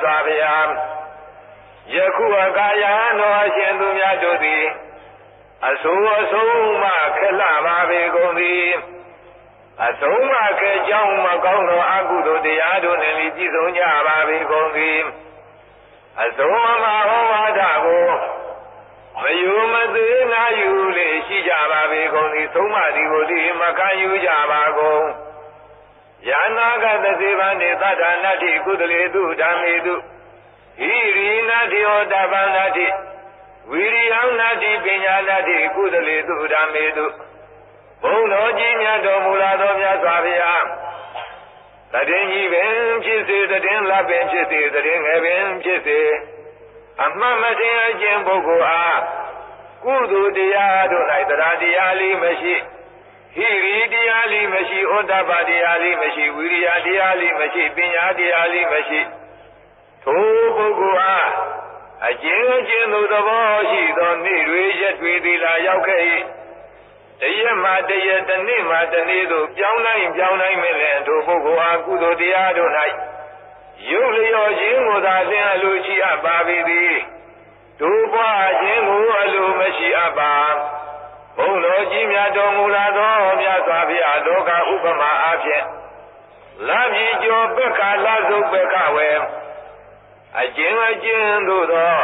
စွာဘုရားယခုအကာယတော်အရှင်သူများတို့သည်အဆိုးအဆုံးမှခက်လာပါပေကုန်သည်အဆုံးမှခက်ကြောင်းမကောင်းသောအကုသိုလ်တရားတို့နှင့်ပြည့်စုံကြပါပေကုန်သည်အဆုံးမမဟောဝါဒကိုမယူမသေးနာယူလေရှိကြပါပေကုန်သည်သုံးမသည်ကိုဒီမခံယူကြပါကုန် ယာနာကသစေဗန္တိသတ္တနာတိကုသလေတုဓမ္မေတုဟိရိနာတိဟောတပန္နာတိဝိရိယနာတိပညာနာတိကုသလေတုဓမ္မေတုဘုံတော်ကြီးမြတ်တော်မူလာသောမြတ်စွာဘုရားတည်င်းကြီးပင်ဖြစ်စေတည်င်းလပင်ဖြစ်စေတည်င်းငယ်ပင်ဖြစ်စေအမှတ်မတင်အကျင့်ပုဂ္ဂိုလ်အားကုသိုလ်တရားတို့၌တရားတရားလေးမရှိ ဟိရိတရားလေးမရှိဩတ္တပတရားလေးမရှိဝိရိယတရားလေးမရှိပညာတရားလေးမရှိထိုပုဂ္ဂိုလ်အားအကျဉ်းအကျဉ်းသို့သဘောရှိသောနေ့တွေရက်တွေသီလာရောက်ခဲ့၏တရက်မှတရက်တနေ့မှတနေ့သို့ပြောင်းတိုင်းပြောင်းတိုင်းမလဲထိုပုဂ္ဂိုလ်အားကုသိုလ်တရားတို့၌ရုပ်လျော်ခြင်းကိုသာသင်အလိုရှိအပ်ပါပေသည်ဒုပွားခြင်းကိုအလိုမရှိအပ်ပါ ဘုံတော်ကြီးမြတ်တော်မူလာသောမြတ်စွာဘုရားလောကဥပမာအားဖြင့်လပြည့်ကျော်ပက္ခလဆုပ်ပက္ခဝေအကျဉ်းအကျဉ်းသို့သော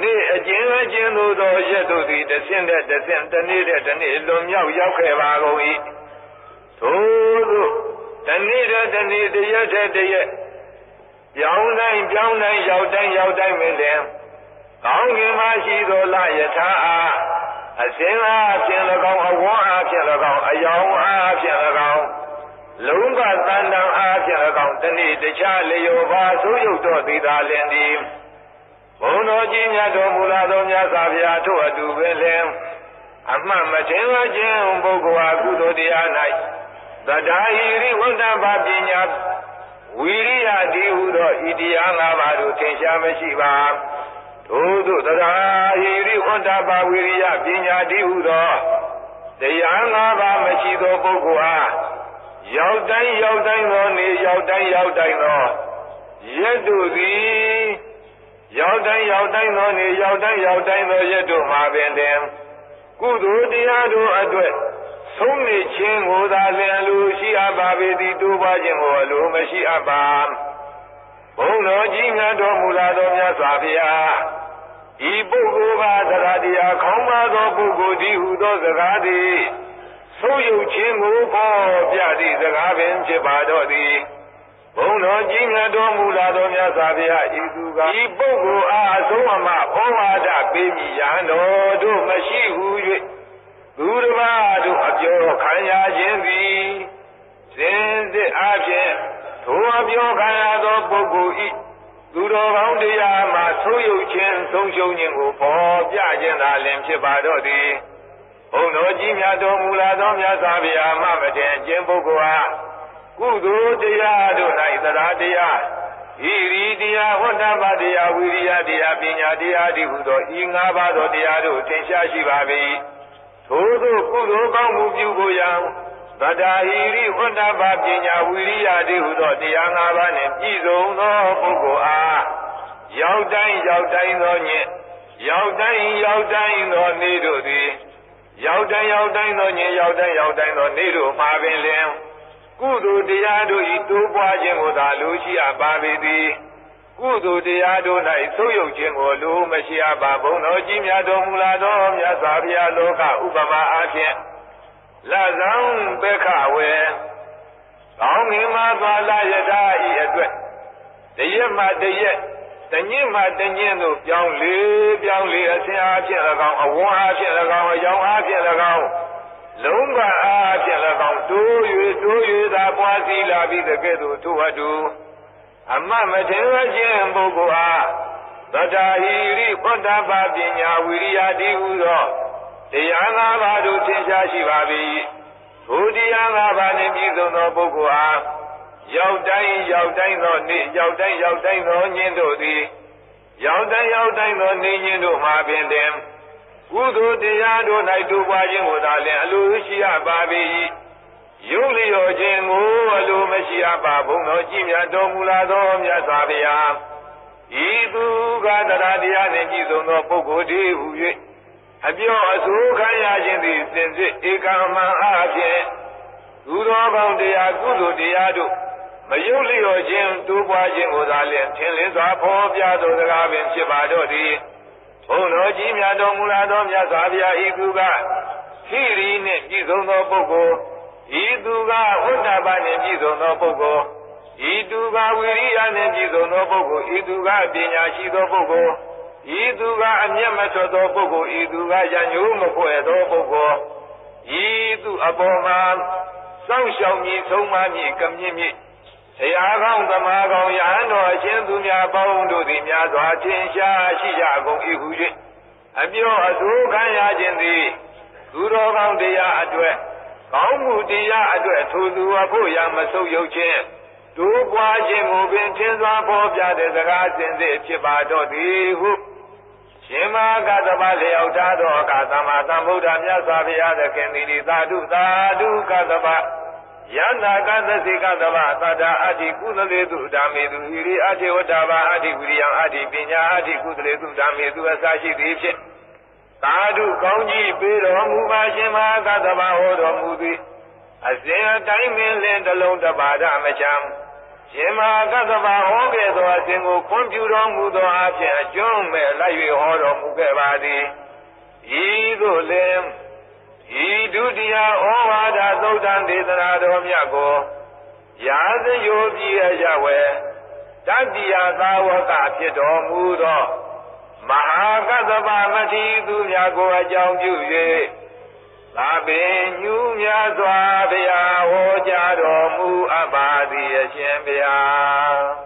နေ့အကျဉ်းအကျဉ်းသို့သောရက်တို့သည်တစ်ဆင့်တဲ့တစ်ဆင့်တစ်နေ့တဲ့တစ်နေ့လွန်မြောက်ရောက်ခဲ့ပါကုန်၏ထို့သို့တစ်နေ့တဲ့တစ်နေ့တစ်ရက်တဲ့တစ်ရက်ပြောင်းတိုင်းပြောင်းတိုင်းရောက်တိုင်းရောက်တိုင်းမင်းလင်ကောင်းကင်မှာရှိသောလယထာအား အစင်းအားဖြင့်၎င်းအဝန်းအားဖြင့်၎င်းအယောင်အားဖြင့်၎င်းလုံးကတန်တန်အားဖြင့်၎င်းတနေ့တခြားလျော်ပါဆိုးရုပ်တော်သေးသာလင်သည်ဘုံတော်ကြီးမြတ်တော်မူလာသောမြတ်စွာဘုရားထို့အတူပဲလင်အမှတ်မထင်ပါခြင်းပုဂ္ဂိုလ်အားကုသိုလ်တရား၌သဒ္ဓါဟိရိဝတ္တပပညာဝီရိယတိဟုသောဤတရား၅ပါးတို့သင်ရှားမရှိပါ ထို့သို့သဒ္ဓါဟိရိဝတ္တပဝီရိယပညာတိဟုသောတရား၅ပါးမရှိသောပုဂ္ဂိုလ်အားရောက်တိုင်းရောက်တိုင်းသောနေရောက်တိုင်းရောက်တိုင်းသောရက်တို့သည်ရောက်တိုင်းရောက်တိုင်းသောနေရောက်တိုင်းရောက်တိုင်းသောရက်တို့မှာပင်တင်ကုသိုလ်တရားတို့အတွက်ဆုံးနေခြင်းကိုသာလျှင်လူရှိအပ်ပါပေသည်တိုးပွားခြင်းကိုအလိုမရှိအပ်ပါ ဘုံတော်ကြီးမြတ်တော်မူလာသောမြတ်စွာဘုရားဤပုဂ္ဂိုလ်ကသရတရားခေါင်းပါသောပုဂ္ဂိုလ်သည်ဟူသောစကားသည်ဆုံးယုတ်ခြင်းကိုပေါ်ပြသည့်စကားပင်ဖြစ်ပါတော့သည်ဘုံတော်ကြီးမြတ်တော်မူလာသောမြတ်စွာဘုရားဤသူကဤပုဂ္ဂိုလ်အားအဆုံးအမဩဝါဒပေးမိရန်တော်တို့မရှိဟု၍သူတစ်ပါးတို့အပြောခံရခြင်းသည်စင်စစ်အားဖြင့် ထိုအပြောခံရသောပုဂ္ဂိုလ်ဤသူတော်ကောင်းတရားမှာဆိုးရုပ်ခြင်းဆုံးရှုံးခြင်းကိုပေါ်ပြခြင်းသာလင်ဖြစ်ပါတော့သည်ဘုံတော်ကြီးမြတ်တော်မူလာသောမြတ်စွာဘုရားမှမတည်ခြင်းပုဂ္ဂိုလ်အားကုသိုလ်တရားတို့၌သရတရားဣရိတရားဝတ္တပတရားဝိရိယတရားပညာတရားဒီဟုသောဤ၅ပါးသောတရားတို့သင်ရှားရှိပါ၏ထို့သောကုသိုလ်ကောင်းမှုပြုဖို့ရန် သတ္တာဟိရိဝတ္တပပညာဝိရိယဒီဟုသောတရား၅ပါးနှင့်ပြည့်စုံသောပုဂ္ဂိုလ်အားရောက်တိုင်းရောက်တိုင်းသောညင်ရောက်တိုင်းရောက်တိုင်းသောနေ့တို့သည်ရောက်တိုင်းရောက်တိုင်းသောညင်ရောက်တိုင်းရောက်တိုင်းသောနေ့တို့မှာပင်လင်ကုသိုလ်တရားတို့ဤတိုးပွားခြင်းကိုသာလိုရှိအပ်ပါပေသည်ကုသိုလ်တရားတို့၌သုယုတ်ခြင်းကိုလိုမရှိအပ်ပါဘုံတော်ကြီးမြတ်တော်မူလာသောမြတ်စွာဘုရားလောကဥပမာအားဖြင့် လဆောင်ပက္ခဝေကောင်းငင်မှာသွားလာရတာဤအတွက်တရက်မှတရက်တညစ်မှတညစ်တို့ပြောင်းလေပြောင်းလေအစဉ်အားဖြင့်၎င်းအဝန်းအားဖြင့်၎င်းအယောင်အားဖြင့်၎င်းလုံးကအားဖြင့်၎င်းတိုး၍တိုး၍သာပွားစီလာပြီးတကဲ့သို့ထို့အတူအမမထေရခြင်းပုဂ္ဂိုလ်အားသတ္တာဟိရိပတ္တပပညာဝိရိယတိဟုသော တရား၅ပါးတို့သင်ရှားရှိပါ၏ဘုရား၅ပါးနှင့်ပြည့်စုံသောပုဂ္ဂိုလ်အားရောက်တိုင်းရောက်တိုင်းသောနေ့ရောက်တိုင်းရောက်တိုင်းသောညင်းတို့သည်ရောက်တိုင်းရောက်တိုင်းသောနေ့ညင်းတို့မှာပင်တင်ကုသိုလ်တရားတို့၌တူပွားခြင်းကိုသာလျှင်အလိုရှိရပါ၏ယုံလျော်ခြင်းကိုအလိုမရှိအပ်ပါဘုံတော်ကြည်မြတ်တော်မူလာသောမြတ်စွာဘုရားဤသူကတရားတရားနှင့်ပြည့်စုံသောပုဂ္ဂိုလ်တည်းဟု၍ အပြောအဆိုခံရခြင်းသည်စင်စစ်ဧကမံအားဖြင့်သူတော်ကောင်းတရားကုသိုလ်တရားတို့မယုတ်လျော်ခြင်းတိုးပွားခြင်းကိုသာလျှင်ထင်လင်းစွာဖော်ပြသောစကားပင်ဖြစ်ပါတော့သည်ဘုန်းတော်ကြီးမြတ်တော်မူလာသောမြတ်စွာဘုရားဤသူကဟိရီနှင့်ပြည့်စုံသောပုဂ္ဂိုလ်ဤသူကဝိတ္တပနှင့်ပြည့်စုံသောပုဂ္ဂိုလ်ဤသူကဝိရိယနှင့်ပြည့်စုံသောပုဂ္ဂိုလ်ဤသူကပညာရှိသောပုဂ္ဂိုလ် ဤသူကအမျက်မထွက်သောပုဂ္ဂိုလ်ဤသူကရညိုးမဖွဲ့သောပုဂ္ဂိုလ်ဤသူအပေါ်မှာစောင့်ရှောက်မည်ဆုံးမမည်ကမြင့်မြင့်တရားကောင်းသမားကောင်းယဟန်တော်အရှင်သူများပေါင်းတို့သည်များစွာထင်ရှားရှိကြကုန်၏ဟု၍အပြောအဆိုခံရခြင်းသည်သူတော်ကောင်းတရားအတွက်ကောင်းမှုတရားအတွက်ထိုသူအဖို့ရမဆုပ်ယုတ်ခြင်းဒုပွားခြင်းကိုပင်ထင်စွာဖော်ပြတဲ့စကားစင်စစ်ဖြစ်ပါတော့သည်ဟု ရှင်မကသဗ္ဗလျောက်ထားသောအခါသမ္မာသမ္ဗုဒ္ဓမြတ်စွာဘုရားသခင်သည်သာဓုသာဓုကသဗ္ဗယန္တာကသစိကသဗ္ဗသတ္တာအတ္တိကုသလေတုဓမ္မေတုဟိရိအတ္တိဝတ္တာဘာအတ္တိဝိရိယံအတ္တိပညာအတ္တိကုသလေတုဓမ္မေတုအစရှိသည်ဖြင့်သာဓုကောင်းကြီးပေးတော်မူပါရှင်မကသဗ္ဗဟောတော်မူသည်အစဉ်အတိုင်းပင်လင်တလုံးတပါဒမချမ်း ရှင်မကသဗ္ဗဟောခဲ့သောအစဉ်ကိုခွန်ပြုတော်မူသောအဖြစ်အကျွမ်းမဲ့လိုက်၍ဟောတော်မူခဲ့ပါသည်ဤသို့လင်ဤဒုတိယဩဝါဒသုတ်တံဒေသနာတော်မြတ်ကိုရာဇယိုပြည့်ရဝဲတတိယသာဝကဖြစ်တော်မူသောမဟာကသဗ္ဗမတိသူများကိုအကြောင်းပြု၍သာပင်ညူးများစွာဘုရားဟောကြားတော်မူ Yeah.